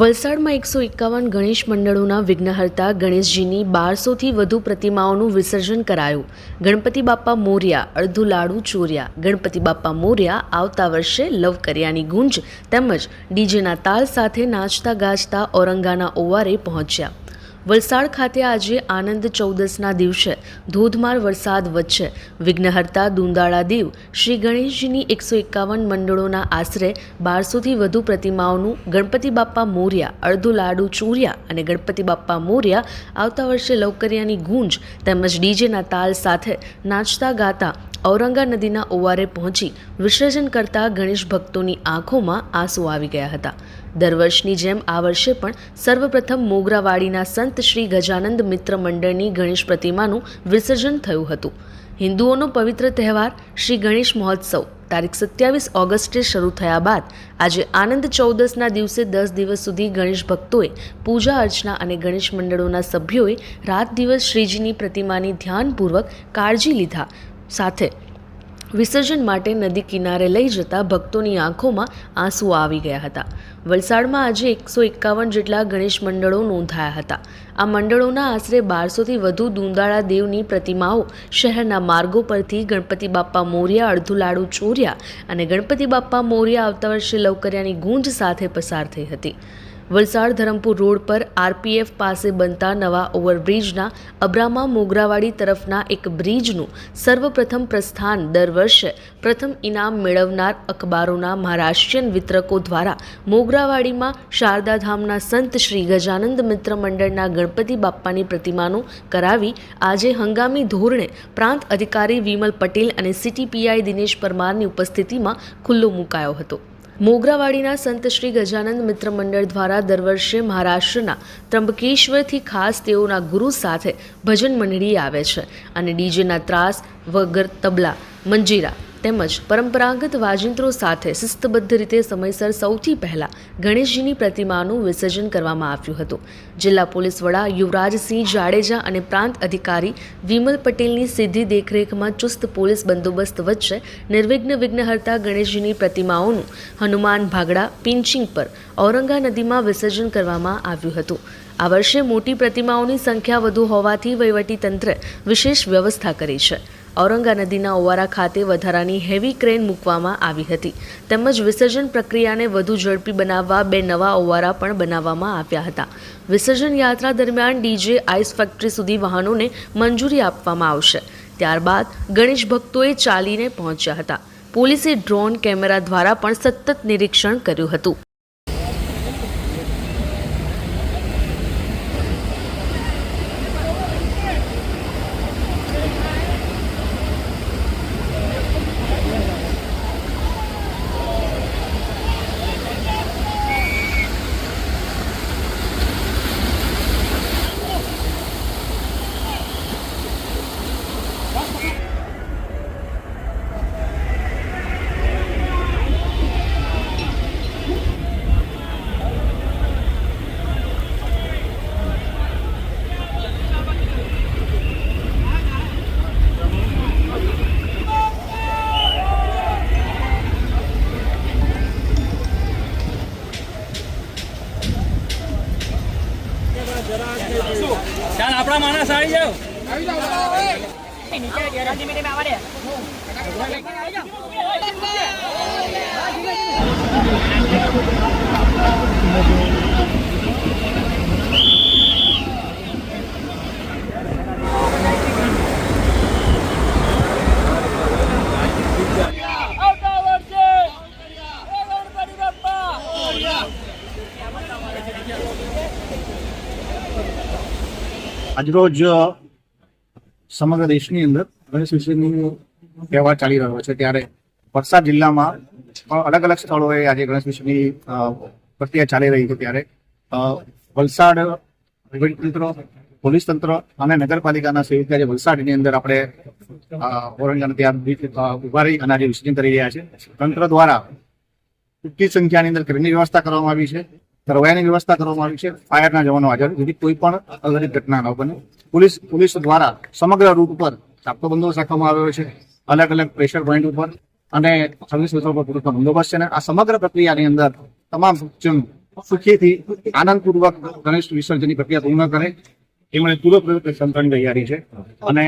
વલસાડમાં એકસો એકાવન ગણેશ મંડળોના વિઘ્નહર્તા ગણેશજીની બારસોથી વધુ પ્રતિમાઓનું વિસર્જન કરાયું. ગણપતિ બાપ્પા મોર્યા, અડધું લાડુ ચોર્યા. ગણપતિ બાપ્પા મોર્યા આવતા વર્ષે લવ કર્યાની ગુંજ તેમજ ડીજેના તાલ સાથે નાચતા ગાજતા ઔરંગાના ઓવારે પહોંચ્યા. વલસાડ ખાતે આજે આનંદ ચૌદસના દિવસે ધોધમાર વરસાદ વચ્ચે વિઘ્નહર્તા દુંદાળા દેવ શ્રી ગણેશજીની એકસો એકાવન મંડળોના આશરે બારસોથી વધુ પ્રતિમાઓનું ગણપતિ બાપ્પા મોર્યા અડધો લાડુ ચોર્યા અને ગણપતિ બાપ્પા મોર્યા આવતા વર્ષે લવકરિયાની ગૂંજ તેમજ ડીજેના તાલ સાથે નાચતા ગાતા ઔરંગા નદીના ઓવારે પહોંચી વિસર્જન કરતા ગણેશ ભક્તોની આંખોમાં આંસુ આવી ગયા હતા. દર વર્ષની જેમ આ વર્ષે પણ સર્વપ્રથમ મોગરાવાડીના સંત શ્રી ગજાનંદ મિત્ર મંડળની ગણેશ પ્રતિમાનું વિસર્જન થયું હતું. હિન્દુઓનો પવિત્ર તહેવાર શ્રી ગણેશ મહોત્સવ, તારીખ સત્યાવીસ ઓગસ્ટે શરૂ થયા બાદ આજે આનંદ ચૌદસના દિવસે દસ દિવસ સુધી ગણેશ ભક્તોએ પૂજા અર્ચના અને ગણેશ મંડળોના સભ્યોએ રાત દિવસ શ્રીજીની પ્રતિમાની ધ્યાનપૂર્વક કાળજી લીધા. સાથે વિસર્જન માટે નદી કિનારે લઈ જતા ભક્તોની આંખોમાં આંસુ આવી ગયા હતા. વલસાડમાં આજે એકસો એકાવન જેટલા ગણેશ મંડળો નોંધાયા હતા. આ મંડળોના આશરે બારસોથી વધુ દુંદાળા દેવની પ્રતિમાઓ શહેરના માર્ગો પરથી ગણપતિ બાપ્પા મોર્યા અડધું લાડુ ચોર્યા અને ગણપતિ બાપ્પા મોર્યા આવતા વર્ષે લવકર્યાની ગૂંજ સાથે પસાર થઈ હતી. વલસાડ ધરમપુર રોડ પર આરપીએફ પાસે બનતા નવા ઓવરબ્રિજના અબ્રામા મોગરાવાડી તરફના એક બ્રિજનું સર્વપ્રથમ પ્રસ્થાન દર વર્ષે પ્રથમ ઇનામ મેળવનાર અખબારોના મહારાષ્ટ્રીયન વિતરકો દ્વારા મોગરાવાડીમાં શારદાધામના સંત શ્રી ગજાનંદ મિત્ર મંડળના ગણપતિ બાપ્પાની પ્રતિમાનું કરાવી આજે હંગામી ધોરણે પ્રાંત અધિકારી વિમલ પટેલ અને સિટી પીઆઈ દિનેશ પરમારની ઉપસ્થિતિમાં ખુલ્લો મુકાયો હતો. મોગરાવાડીના સંત શ્રી ગજાનંદ મિત્ર મંડળ દ્વારા દર વર્ષે મહારાષ્ટ્રના ત્રંબકેશ્વરથી ખાસ તેઓના ગુરુ સાથે ભજન મંડળી આવે છે અને ડીજેના ત્રાસ, વગર તબલા, મંજીરા તેમજ પરંપરાગત વાજિંત્રો સાથે શિસ્તબદ્ધ રીતે સમયસર સૌથી પહેલાં ગણેશજીની પ્રતિમાનું વિસર્જન કરવામાં આવ્યું હતું. જિલ્લા પોલીસ વડા યુવરાજસિંહ જાડેજા અને પ્રાંત અધિકારી વિમલ પટેલની સીધી દેખરેખમાં ચુસ્ત પોલીસ બંદોબસ્ત વચ્ચે નિર્વિઘ્ન વિઘ્નહર્તા ગણેશજીની પ્રતિમાઓનું હનુમાન ભાગડા, પિંચિંગ પર ઔરંગા નદીમાં વિસર્જન કરવામાં આવ્યું હતું. આ વર્ષે મોટી પ્રતિમાઓની સંખ્યા વધુ હોવાથી વહીવટીતંત્રે વિશેષ વ્યવસ્થા કરી છે. ઔરંગા નદીના ઓવારા ખાતે વધારાની હેવી ક્રેન મૂકવામાં આવી હતી. તેમજ વિસર્જન પ્રક્રિયાને વધુ ઝડપી બનાવવા બે નવા ઓવારા પણ બનાવવામાં આવ્યા હતા. વિસર્જન યાત્રા દરમિયાન ડીજે આઈસ ફેક્ટરી સુધી વાહનોને મંજૂરી આપવામાં આવશે. ત્યારબાદ ગણેશ ભક્તોએ ચાલીને પહોંચ્યા હતા. પોલીસે ડ્રોન કેમેરા દ્વારા પણ સતત નિરીક્ષણ કર્યું હતું ચાલ આપણા માણસ આવી જાવ આવતા વર્ષે એ ગણપતિ બાપ્પા આજરોજ સમગ્ર દેશની અંદર ગણેશ વિસર્જનનો તહેવાર ચાલી રહ્યો છે. ત્યારે વલસાડ જિલ્લામાં પણ અલગ અલગ સ્થળોએ આજે ગણેશ વિસર્જનની પ્રક્રિયા ચાલી રહી છે ત્યારે વલસાડ તંત્ર, પોલીસ તંત્ર અને નગરપાલિકાના સંયુક્ત આજે વલસાડની અંદર આપણે ઓરંગણ ત્યાં ઊભા રહી અને આજે વિસર્જન કરી રહ્યા છે. તંત્ર દ્વારા ટૂંકી સંખ્યાની અંદર ક્રેનની વ્યવસ્થા કરવામાં આવી છે. તરવાયાની વ્યવસ્થા કરવામાં આવી છે. ફાયરના જવાનો હાજર જેથી કોઈ પણ અઘટિત ઘટના ન બને. પોલીસ પોલીસ દ્વારા સમગ્ર રૂટ ઉપર ચાપતો બંદોબસ્ત રાખવામાં આવ્યો છે. અલગ અલગ પ્રેશર પોઈન્ટ ઉપર અને સર્વિસ મિત્રો પર પોલીસનો બંદોબસ્ત છે અને આ સમગ્ર પ્રક્રિયાની અંદર તમામ સૂચન સુખીથી આનંદપૂર્વક ગણેશ વિસર્જનની પ્રક્રિયા પૂર્ણ કરે. એ મને પૂર્વક સંતની તૈયારી છે. અને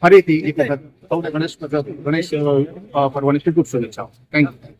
ફરીથી એક વખત સૌને ગણેશ ગણેશ પર્વની શુભેચ્છાઓ. Thank you